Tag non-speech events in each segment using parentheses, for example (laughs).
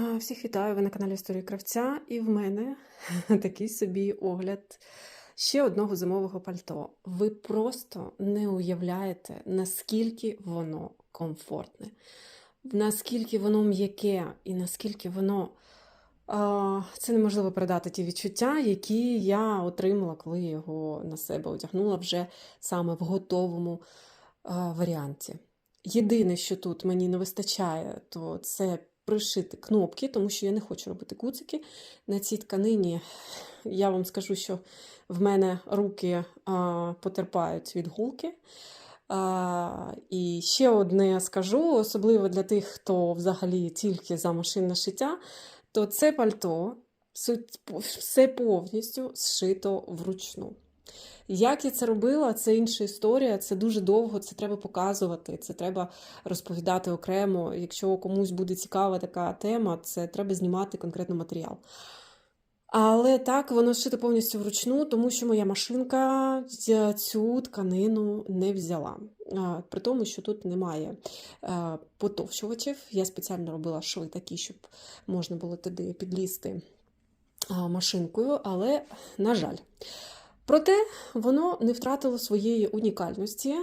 А, Всіх вітаю, ви на каналі Історії Кравця, і в мене (laughs) такий собі огляд ще одного зимового пальто. Ви просто не уявляєте, наскільки воно комфортне, наскільки воно м'яке і наскільки воно. Це неможливо передати ті відчуття, які я отримала, коли його на себе одягнула вже саме в готовому варіанті. Єдине, що тут мені не вистачає, то це пришити кнопки, тому що я не хочу робити куцики на цій тканині. Я вам скажу, що в мене руки а, потерпають від гулки. А, і ще одне скажу, особливо для тих, хто взагалі тільки за машинне шиття, то це пальто все повністю зшито вручну. Як я це робила, це інша історія, це дуже довго, це треба показувати, це треба розповідати окремо. Якщо комусь буде цікава така тема, це треба знімати конкретно матеріал. Але так, воно зшито повністю вручну, тому що моя машинка цю тканину не взяла. При тому, що тут немає потовщувачів. Я спеціально робила шви такі, щоб можна було туди підлізти машинкою, але, на жаль. Проте воно не втратило своєї унікальності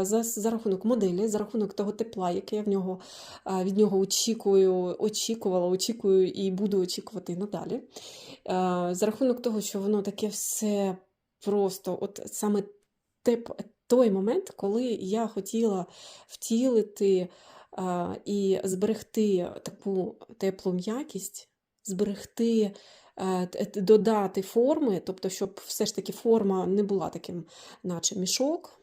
за за рахунок моделі, за рахунок того тепла, яке я в нього від нього очікую, очікувала, очікую і буду очікувати надалі. За рахунок того, що воно таке все просто, от саме теп, той момент, коли я хотіла втілити і зберегти таку теплу м'якість, зберегти. Додати форми, тобто, щоб все ж таки форма не була таким, наче мішок,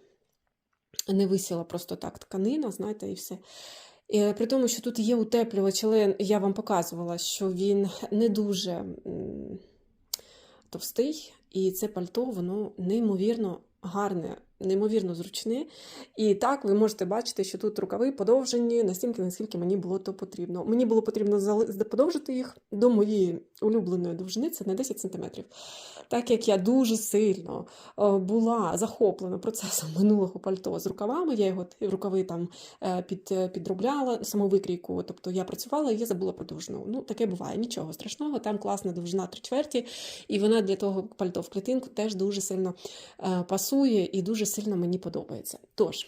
не висіла просто так тканина, знаєте, і все. При тому, що тут є утеплювач, але я вам показувала, що він не дуже товстий, і це пальто, воно неймовірно гарне. Неймовірно зручне. І так ви можете бачити, що тут рукави подовжені настільки, наскільки мені було то потрібно. Мені було потрібно подовжити їх до моєї улюбленої довжини, це на 10 см. Так як я дуже сильно була захоплена процесом минулого пальто з рукавами, я його рукави там е, під, підробляла, самовикрійку, тобто я працювала і я забула про. Ну, таке буває, нічого страшного, там класна довжина 3 чверті, і вона для того пальто в клітинку теж дуже сильно е, пасує і дуже сильно мені подобається. Тож,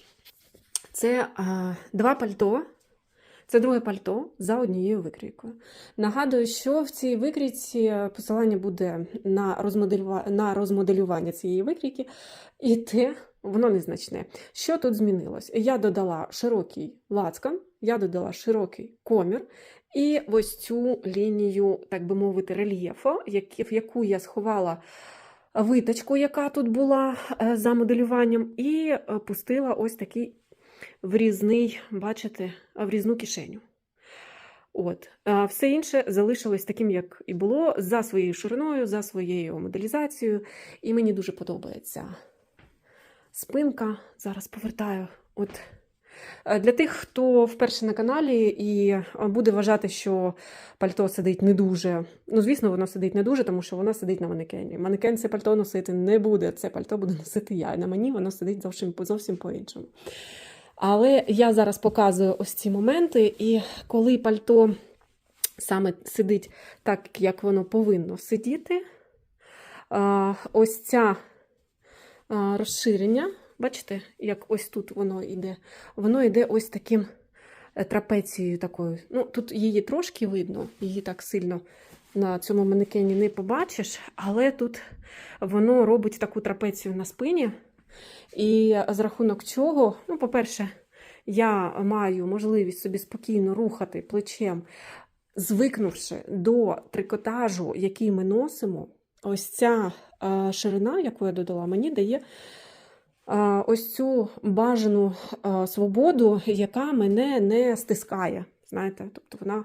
це а, два пальто. Це друге пальто за однією викрійкою. Нагадую, що в цій викрійці посилання буде на розмоделювання, на розмоделювання цієї викрійки, і те, воно незначне. Що тут змінилось? Я додала широкий лацкан, я додала широкий комір, і ось цю лінію, так би мовити, рельєфу, в яку я сховала виточку, яка тут була е, за моделюванням, і е, пустила ось такий врізний, бачите, врізну кишеню. От. Все інше залишилось таким, як і було, за своєю шириною, за своєю моделізацією. І мені дуже подобається спинка. Зараз повертаю. От Е, для тих, хто вперше на каналі і е, буде вважати, що пальто сидить не дуже. Ну, звісно, воно сидить не дуже, тому що воно сидить на манекені. Манекен це пальто носити не буде. Це пальто буде носити я. На мені воно сидить зовсім зовсім по-іншому. Але я зараз показую ось ці моменти, і коли пальто саме сидить так, як воно повинно сидіти, ось ця розширення. Бачите, як ось тут воно йде. Воно йде ось таким е, трапецією такою. Ну, Тут її трошки видно, її так сильно на цьому манекені не побачиш, але тут воно робить таку трапецію на спині. І з рахунок чого, ну, по-перше, я маю можливість собі спокійно рухати плечем, звикнувши до трикотажу, який ми носимо, ось ця е, ширина, яку я додала, мені дає ось цю бажану свободу, яка мене не стискає. Знаєте, тобто вона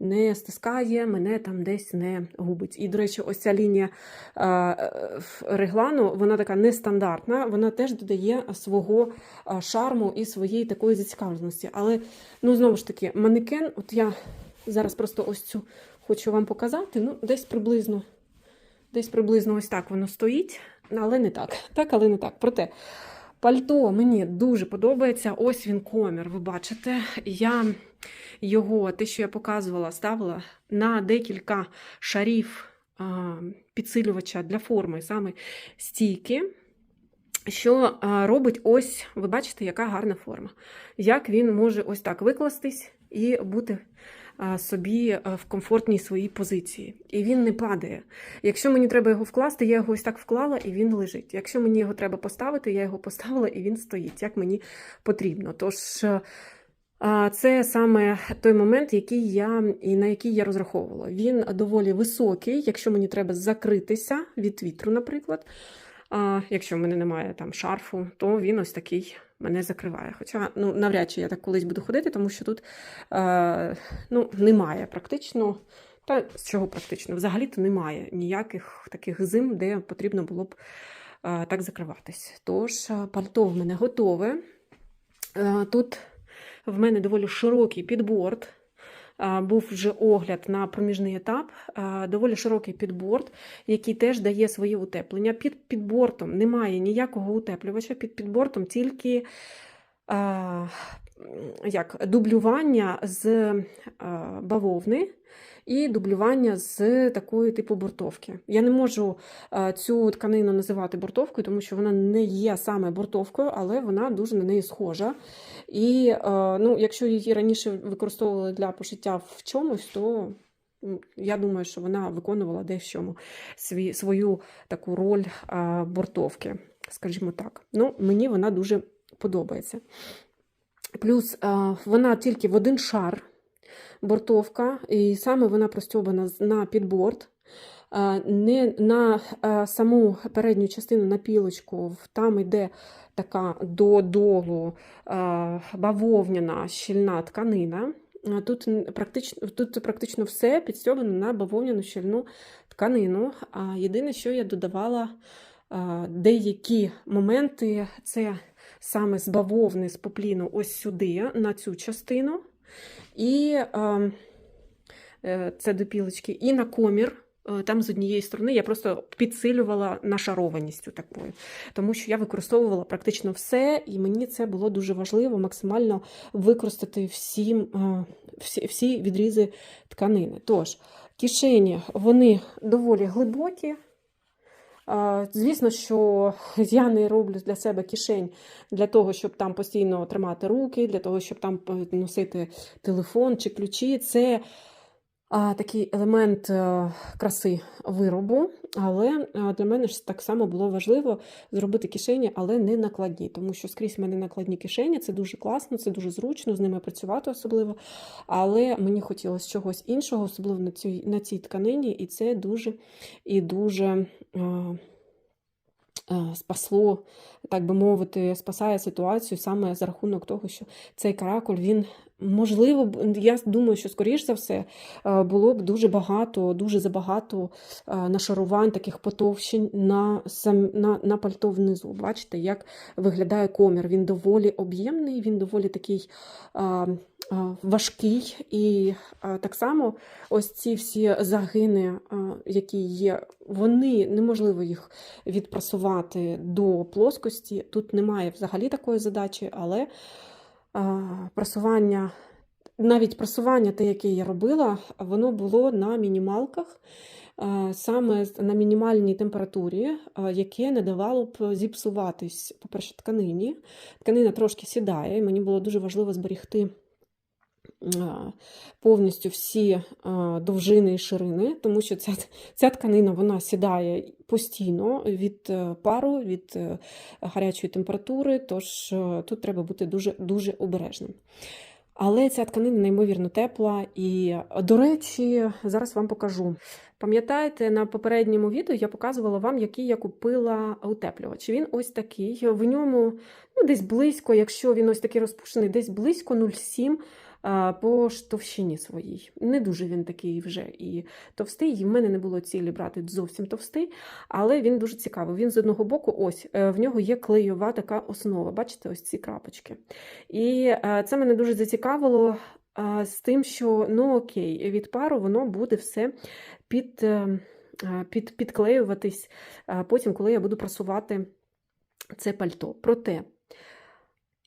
не стискає, мене там десь не губить. І, до речі, ось ця лінія реглану, вона така нестандартна, вона теж додає свого шарму і своєї такої зацікавленості. Але, ну, знову ж таки, манекен, от я зараз просто ось цю хочу вам показати, ну, десь приблизно, десь приблизно ось так воно стоїть але не так. Так, але не так. Проте пальто мені дуже подобається. Ось він комір, ви бачите. Я його, те, що я показувала, ставила на декілька шарів підсилювача для форми, саме стійки. Що робить ось, ви бачите, яка гарна форма. Як він може ось так викластись і бути собі в комфортній своїй позиції. І він не падає. Якщо мені треба його вкласти, я його ось так вклала і він лежить. Якщо мені його треба поставити, я його поставила і він стоїть, як мені потрібно. Тож. Це саме той момент, який я і на який я розраховувала. Він доволі високий, якщо мені треба закритися від вітру, наприклад. Якщо в мене немає там шарфу, то він ось такий мене закриває. Хоча ну, навряд чи я так колись буду ходити, тому що тут е, ну, немає практично. Та з чого практично? Взагалі-то немає ніяких таких зим, де потрібно було б е, так закриватись. Тож, е, пальто в мене готове. Е, тут в мене доволі широкий підборд. Був вже огляд на проміжний етап, доволі широкий підборд, який теж дає своє утеплення. Під підбортом немає ніякого утеплювача, під підбортом тільки як, дублювання з е, бавовни і дублювання з такої типу бортовки. Я не можу е, цю тканину називати бортовкою, тому що вона не є саме бортовкою, але вона дуже на неї схожа. І е, ну, якщо її раніше використовували для пошиття в чомусь, то я думаю, що вона виконувала свій, свою таку роль бортовки, скажімо так. Ну, мені вона дуже подобається. Плюс е, вона тільки в один шар бортовка, і саме вона простьобана на підборд. Е, Не на е, саму передню частину на пілочку, там йде така додолу бавовняна щільна тканина. Тут практично, тут практично все підстьобано на бавовняну щільну тканину. А єдине, що я додавала деякі моменти, це саме з бавовни, з попліну ось сюди, на цю частину. І е, е, це до пілочки, і на комір. е, Там з однієї сторони я просто підсилювала нашарованістю такою, тому що я використовувала практично все, і мені це було дуже важливо максимально використати всі, е, всі, всі відрізи тканини. Тож, кишені вони доволі глибокі. Звісно, що (laughs) я не роблю для себе кишень для того, щоб там постійно тримати руки, для того, щоб там е, носити телефон чи ключі. Це такий елемент е, краси виробу. Але е, для мене ж так само було важливо зробити кишені, але не накладні, тому що скрізь в мене накладні кишені, це дуже класно, це дуже зручно, з ними працювати особливо. Але мені хотілося чогось іншого, особливо на цій, на цій тканині, і це дуже і дуже. е, Спасло, так би мовити, спасає ситуацію саме за рахунок того, що цей каракуль, він можливо, я думаю, що скоріш за все е, було б дуже багато, дуже забагато е, нашарувань, таких потовщень на, сам, на, на пальто внизу. Бачите, як виглядає комір. Він доволі об'ємний, він доволі такий е, е, важкий. І е, так само ось ці всі загини, е, які є, вони неможливо їх відпрасувати до плоскості. Тут немає взагалі такої задачі, але а, прасування, навіть просування, те, яке я робила, воно було на мінімалках, саме на мінімальній температурі, яке не давало б зіпсуватись, по-перше, тканині. Тканина трошки сідає, і мені було дуже важливо зберігти повністю всі довжини і ширини, тому що ця, ця тканина вона сідає постійно від е, пару, від е, гарячої температури, тож е, тут треба бути дуже, дуже обережним. Але ця тканина неймовірно тепла, і, до речі, зараз вам покажу. Пам'ятаєте, на попередньому відео я показувала вам, який я купила утеплювач. Він ось такий. В ньому ну, десь близько, якщо він ось такий розпушений, десь близько 0,7 а, по ж товщині своїй. Не дуже він такий вже і товстий. І в мене не було цілі брати зовсім товстий, але він дуже цікавий. Він з одного боку, ось е, в нього є клейова така основа. Бачите, ось ці крапочки. І е, це мене дуже зацікавило е, з тим, що ну окей, від пару воно буде все під, під, підклеюватись потім, коли я буду прасувати це пальто. Проте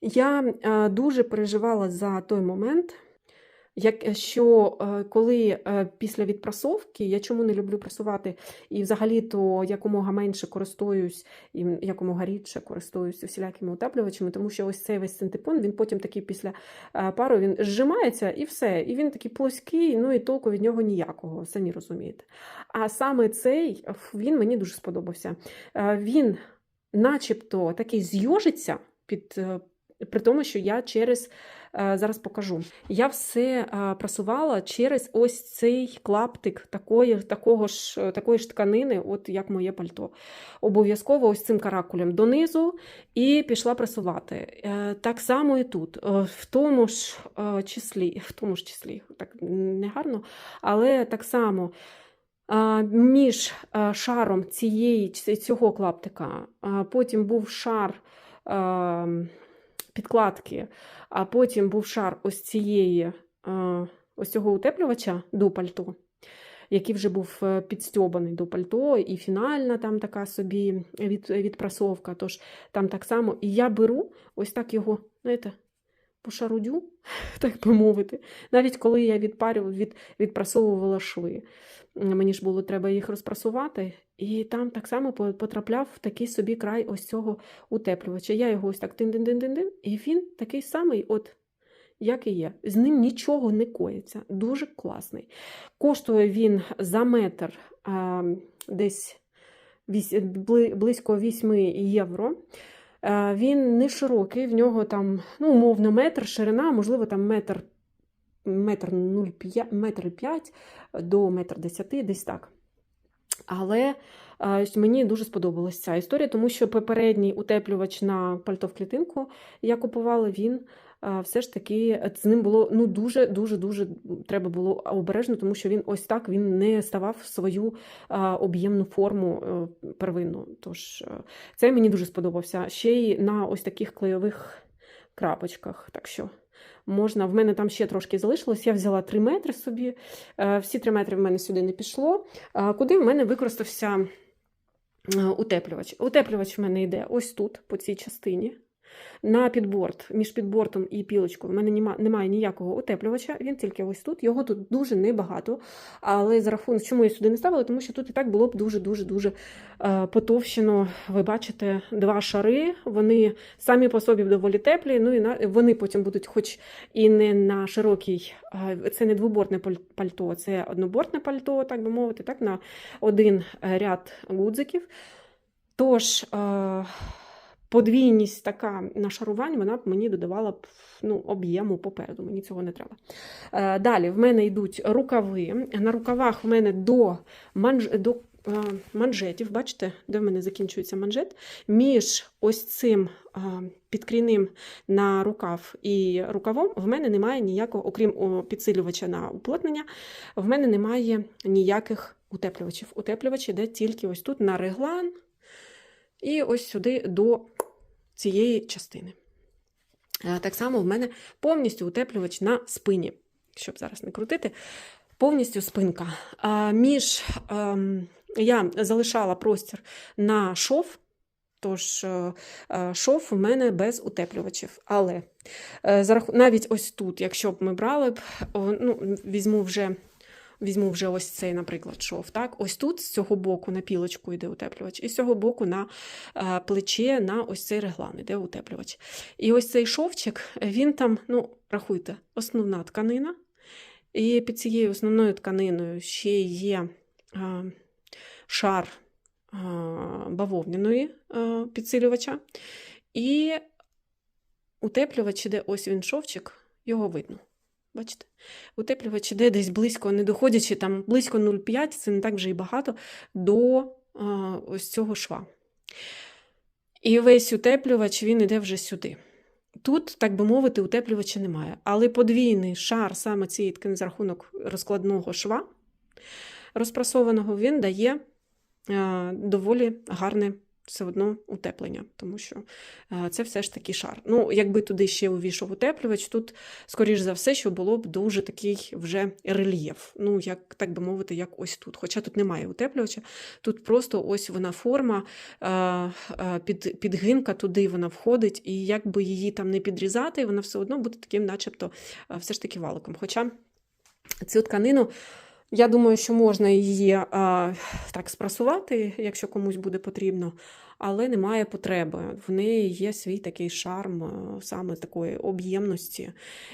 я е, дуже переживала за той момент, як, що е, коли е, після відпрасовки, я чому не люблю прасувати, і взагалі то якомога менше користуюсь, і якомога рідше користуюся всілякими утеплювачами, тому що ось цей весь синтепон, він потім такий після е, пару він зжимається і все. І він такий плоский, ну і толку від нього ніякого, самі розумієте. А саме цей він мені дуже сподобався. Е, Він, начебто, такий зйожиться під. При тому, що я через е, зараз покажу. Я все е, прасувала через ось цей клаптик такої, такого ж, е, такої ж тканини, от як моє пальто. Обов'язково ось цим каракулем донизу і пішла прасувати. Так само і тут, в тому ж числі, в тому ж числі, так негарно, але так само. Між шаром цієї, цього клаптика, потім був шар е, підкладки, а потім був шар ось цієї, е, ось цього утеплювача до пальто, який вже був е, підстьобаний до пальто, і фінальна там така собі від, відпрасовка. Тож там так само. І я беру ось так його, знаєте, пошарудю, (laughs) так би мовити, навіть коли я відпарювала, від, відпрасовувала шви. Мені ж було треба їх розпрасувати, і там так само потрапляв в такий собі край ось цього утеплювача. Я його ось так тин-дин-дин-дин-дин, і він такий самий, от як і є. З ним нічого не коїться. Дуже класний. Коштує він за метр а, десь вісь- близько 8 євро. Е, Він не широкий, в нього там, ну, умовно, метр ширина, можливо, там метр, метр 0,5, метр 5 до метр 10, десь так. Але е, мені дуже сподобалася ця історія, тому що попередній утеплювач на пальто в клітинку я купувала, він все ж таки з ним було ну дуже дуже дуже треба було обережно, тому що він ось так він не ставав в свою е, об'ємну форму е, первинну. Тож е, це мені дуже сподобався. Ще й на ось таких клейових крапочках. Так що можна, в мене там ще трошки залишилось. Я взяла 3 метри собі. Е, Всі 3 метри в мене сюди не пішло. Е, Куди в мене використався е, утеплювач? Утеплювач в мене йде ось тут, по цій частині. На підборд, між підбортом і пілочкою, в мене нема, немає ніякого утеплювача, він тільки ось тут. Його тут дуже небагато. Але за рахунок, чому я сюди не ставила, тому що тут і так було б дуже-дуже-дуже е, потовщено. Ви бачите, два шари, вони самі по собі доволі теплі. Ну і на, вони потім будуть, хоч і не на широкій, е, це не двобортне пальто, це однобортне пальто, так би мовити, так, на один е, ряд гудзиків. Тож. Подвійність така нашарувань, вона б мені додавала б ну, об'єму попереду. Мені цього не треба. Е, Далі в мене йдуть рукави. На рукавах в мене до, манж... до е, манжетів, бачите, де в мене закінчується манжет. Між ось цим е, підкрійним на рукав і рукавом в мене немає ніякого, окрім підсилювача на уплотнення, в мене немає ніяких утеплювачів. Утеплювач іде тільки ось тут на реглан. І ось сюди до цієї частини. Так само в мене повністю утеплювач на спині, щоб зараз не крутити, повністю спинка. Між ем, я залишала простір на шов, тож е, е, шов у мене без утеплювачів. Але е, навіть ось тут, якщо б ми брали б, ну, візьму вже. Візьму вже ось цей, наприклад, шов. Так? Ось тут з цього боку на пілочку йде утеплювач, і з цього боку на е, плече на ось цей реглан йде утеплювач. І ось цей шовчик, він там, ну, рахуйте, основна тканина. І під цією основною тканиною ще є е, шар е, бавовняної е, підсилювача. І утеплювач іде, ось він шовчик, його видно. Бачите? Утеплювач іде десь близько, не доходячи там близько 0,5, це не так вже і багато, до а, ось цього шва. І весь утеплювач він іде вже сюди. Тут, так би мовити, утеплювача немає. Але подвійний шар саме цієї ткани за рахунок розкладного шва розпрасованого, він дає а, доволі гарне все одно утеплення, тому що е, це все ж таки шар. Ну, якби туди ще увійшов утеплювач, тут, скоріш за все, що було б дуже такий вже рельєф. Ну, як так би мовити, як ось тут. Хоча тут немає утеплювача, тут просто ось вона форма, е, е, під, підгинка туди вона входить, і якби її там не підрізати, вона все одно буде таким, начебто, все ж таки валиком. Хоча цю тканину. Я думаю, що можна її а, так спрасувати, якщо комусь буде потрібно, але немає потреби. В неї є свій такий шарм саме такої об'ємності.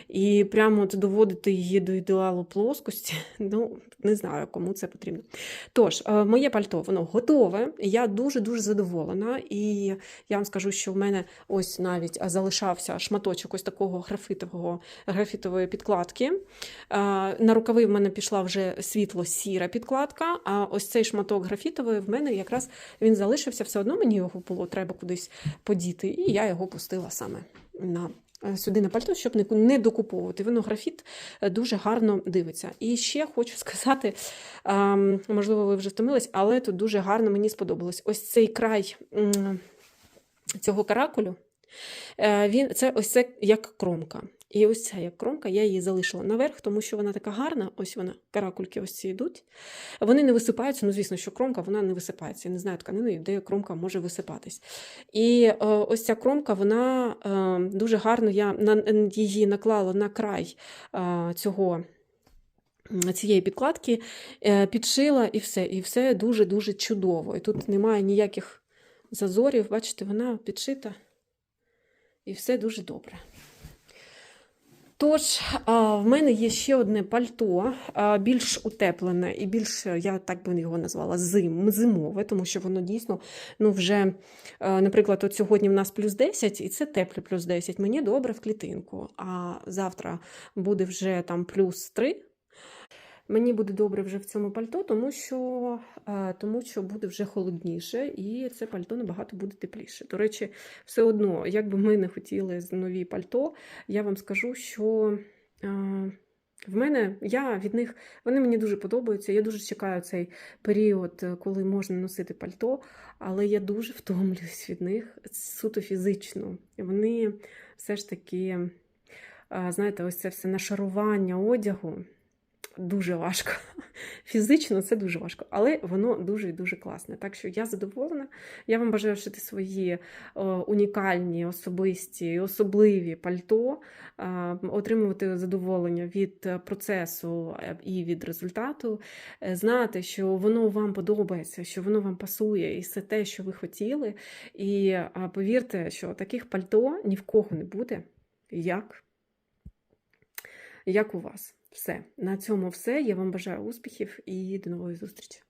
І прямо от доводити її до ідеалу плоскості, (laughs) ну, не знаю, кому це потрібно. Тож, моє пальто, воно готове. Я дуже-дуже задоволена. І я вам скажу, що в мене ось навіть залишався шматочок ось такого графітового, графітової підкладки. На рукави в мене пішла вже світло-сіра підкладка, а ось цей шматок графітової в мене якраз він залишився, все одно мені його було треба кудись подіти, і я його пустила саме на. е, Сюди на пальто, щоб не, докуповувати. Воно графіт е, дуже гарно дивиться. І ще хочу (laughs) сказати, можливо, ви вже втомились, але тут дуже гарно мені сподобалось. Ось цей край цього каракулю, е, він, це ось це як кромка. І ось ця як кромка, я її залишила наверх, тому що вона така гарна, ось вона, каракульки ось ці йдуть. Вони не висипаються, ну, звісно, що кромка вона не висипається. Я не знаю тканини, де кромка може висипатись. І е, ось ця кромка, вона е, дуже гарно, я її наклала на край е, цього. Цієї підкладки підшила і все. І все дуже-дуже чудово. І тут немає ніяких зазорів. Бачите, вона підшита. І все дуже добре. Тож, в мене є ще одне пальто, більш утеплене і більш, я так би його назвала, зим, зимове, тому що воно дійсно ну, вже, наприклад, от сьогодні в нас плюс 10, і це тепле плюс 10. Мені добре в клітинку. А завтра буде вже там плюс 3. Мені буде добре вже в цьому пальто, тому що, е, тому що буде вже холодніше, і це пальто набагато буде тепліше. До речі, все одно, як би ми не хотіли нові пальто, я вам скажу, що е, в мене я від них вони мені дуже подобаються. Я дуже чекаю цей період, е, коли можна носити пальто, але я дуже втомлююсь від них суто фізично. Вони все ж таки, знаєте, ось це все нашарування одягу дуже важко. (laughs) Фізично це дуже важко, але воно дуже і дуже класне. Так що я задоволена. Я вам бажаю шити свої о, унікальні, особисті, особливі пальто, а, отримувати задоволення від процесу е, і від результату, е, знати, що воно вам подобається, що воно вам пасує, і це те, що ви хотіли. І повірте, що таких пальто ні в кого не буде, як, як у вас. Все, на цьому все. Я вам бажаю успіхів і до нової зустрічі.